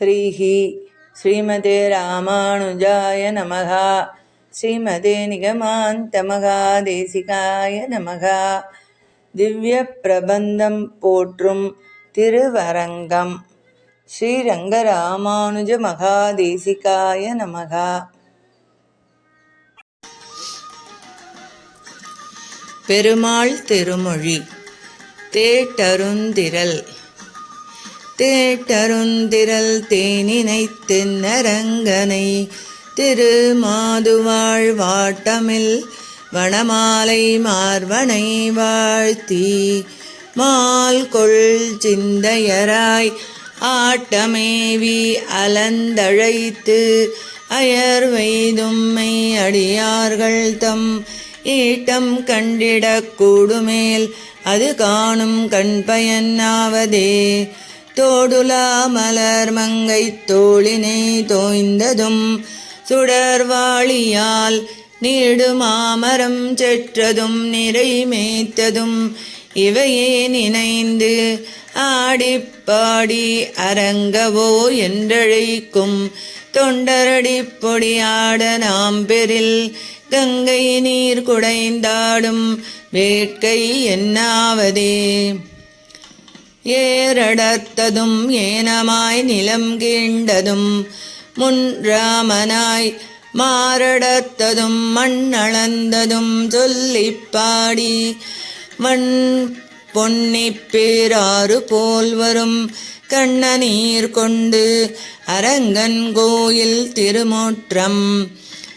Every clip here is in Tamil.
ஸ்ரீஹி ஸ்ரீமதே ராமானுஜாய நமः ஸ்ரீமதே நிகமாந்தமகாதேசிகாய நமः திவ்ய பிரபந்தம் போற்றும் திருவரங்கம். ஸ்ரீரங்க ஸ்ரீரங்கராமானுஜ மகாதேசிகாய நமः பெருமாள் திருமொழி. தேட்டருந்திரல். தேட்டருந்திரல் தேனினை தென்னரங்கனை திருமாதுவாழ் வாட்டமில் வனமாலை மார்வனை வாழ்த்தி மால் கொள் சிந்தையராய் ஆட்டமேவி அலந்தழைத்து அயர்வெய்தும்மை அடியார்கள் தம் ஈட்டம் கண்டிடக் கூடுமேல் அது காணும் கண்பயனாவதே தோடுலா மலர் மங்கை தோளினை தோய்ந்ததும் சுடர்வாளியால் நீடு மாமரம் செற்றதும் நிறை மேய்த்ததும் இவையே நினைந்து ஆடிப்பாடி அரங்கவோ என்றழைக்கும் தொண்டரடி பொடியாட நாம் பெரில் கங்கை நீர் குடைந்தாடும் வேட்கை என்னாவதே? ஏரடர்த்ததும் ஏனமாய் நிலம் கீண்டதும் முன்றாமனாய் மாரடர்த்ததும் மண்ணளந்ததும் சொல்லிப் பாடி மண் பொன்னிப்பேராறு போல் வரும் கண்ணநீர் கொண்டு அரங்கன் கோயில் திருமுற்றம்.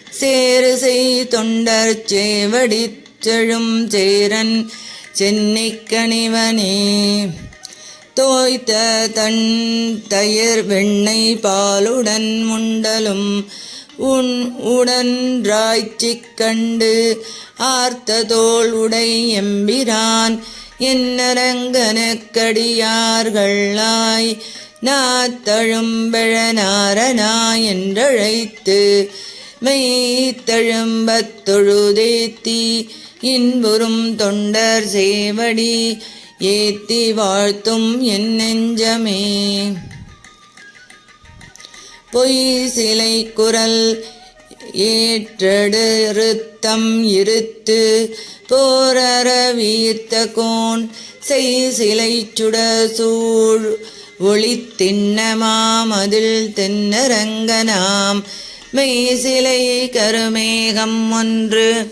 சேரு செய் தொண்டர் சேவடிச் செழும் சேரன் சென்னிக்கணிவனே தோய்த்த தன் தயிர் வெண்ணெய் பாலுடன் முண்டலும் உன் உடன்றாய்ச்சிக் கண்டு ஆர்த்த தோல் உடை எம்பிரான். என்னரங்கனக்கடியார்களாய் நாத்தழும்பெழநாரனாய் என்றழைத்து மெய்த்தழும்பத் தொழுதேத்தி இன்புறும் தொண்டர் சேவடி ஏத்தி வாழ்த்தும் என் நெஞ்சமே. பொய் சிலை குரல் ஏற்றெடுத்தம் இருத்து போரற வீர்த்த கோன் செய் சிலை சுட சூழ் ஒளி திண்ணமாமதில் தென்னரங்கனாம் மெய் சிலை கருமேகம் ஒன்று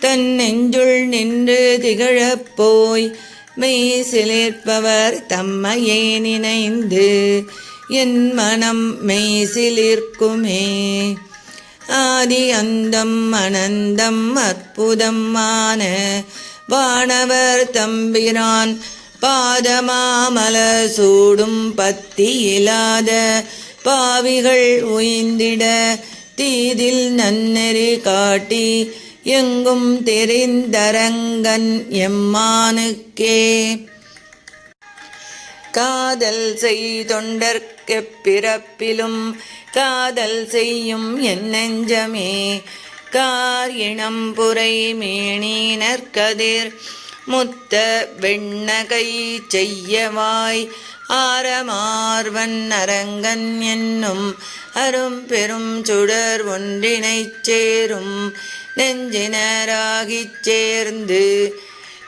தன் நெஞ்சுள் நின்று திகழப் போய் மெய் சிலிர்ப்பவர் தம்மையே நினைந்து என் மனம் மெய் சிலிர்க்குமே ஆதி அந்தம் அனந்தம் அற்புதமான வானவர் தம்பிரான் பாதமாமல சூடும் பத்தி இல்லாத பாவிகள் உயிந்திட தீதில் நன்னெறி காட்டி எங்கும் தெரிந்தரங்கன் எம்மானுக்கே. காதல் செய் தொண்டர்க்கு பிறப்பிலும் காதல் செய்யும் என் நெஞ்சமே. கார் இனம் புரை மேனினர் கதிர். முத்த வெண்ணகை செய்யவாய் ஆரமார்வன் அரங்கன் என்னும் அரும் பெரும் சுடர் ஒன்றினைச் சேரும். நெஞ்சினராகிச் சேர்ந்து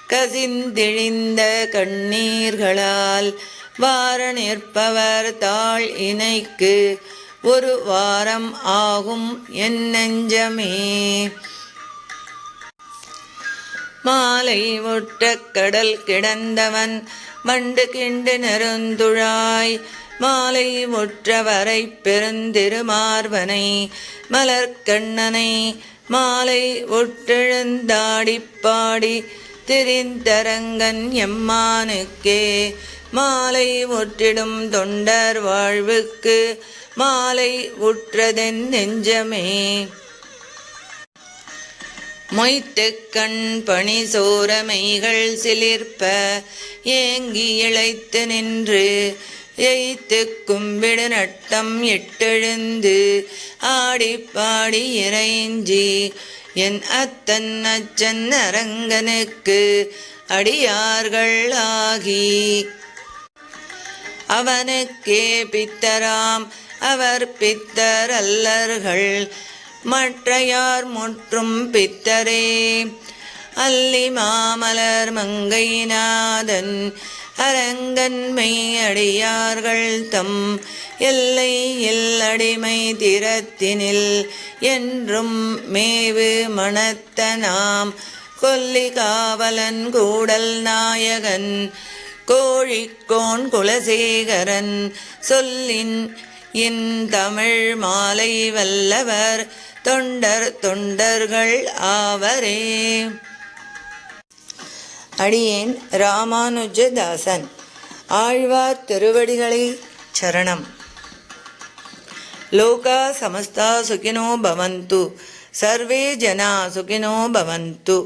கசிந்திழிந்த கண்ணீர்களால் வார நிற்பவர் தாழ் இணைக்கு ஒரு வாரம் ஆகும் என் நெஞ்சமே. மாலை ஒட்ட கடல் கிடந்தவன் மண்டு கிண்டு நெருந்துழாய் மாலை ஒற்றவரை பெருந்திருமார்வனை மலர்கண்ணனை மாலை ஒட்டெழுந்தாடி பாடி திரிந்தரங்கன் எம்மானுக்கே. மாலை ஒற்றிடும் தொண்டர் வாழ்வுக்கு மாலை உற்றதென் நெஞ்சமே. மொய்த்துக்கண் பணி சோரமைகள் சிலிர்ப்ப ஏங்கி இழைத்து நின்று எய்த்து கும்பிடு நட்டம் எட்டெழுந்து ஆடிப்பாடி இறைஞ்சி. என் அத்தன் அச்சன் அரங்கனுக்கு அடியார்கள் ஆகி. அவனுக்கே பித்தராம் அவர் பித்தர் அல்லர்கள். மற்றையார் முற்றும் பித்தரே. அல்லி மாமலர் மங்கைநாதன் அரங்கன்மை அடியார்கள் தம் எல்லை எல்லடிமை திறத்தினில் என்றும் மேவு மணத்தனாம் கொல்லி காவலன் கூடல் நாயகன் கோழிக்கோன் குலசேகரன் சொல்லின் இன் தமிழ் மாலை வல்லவர் தொண்டர் தொண்டர்கள் ஆவரே. அடியேன் ராமானுஜதாசன் ஆழ்வார் திருவடிகளை சரணம் லோகா சமஸ்தா சுகினோ பவந்து சர்வே ஜனா சுகினோ பவந்து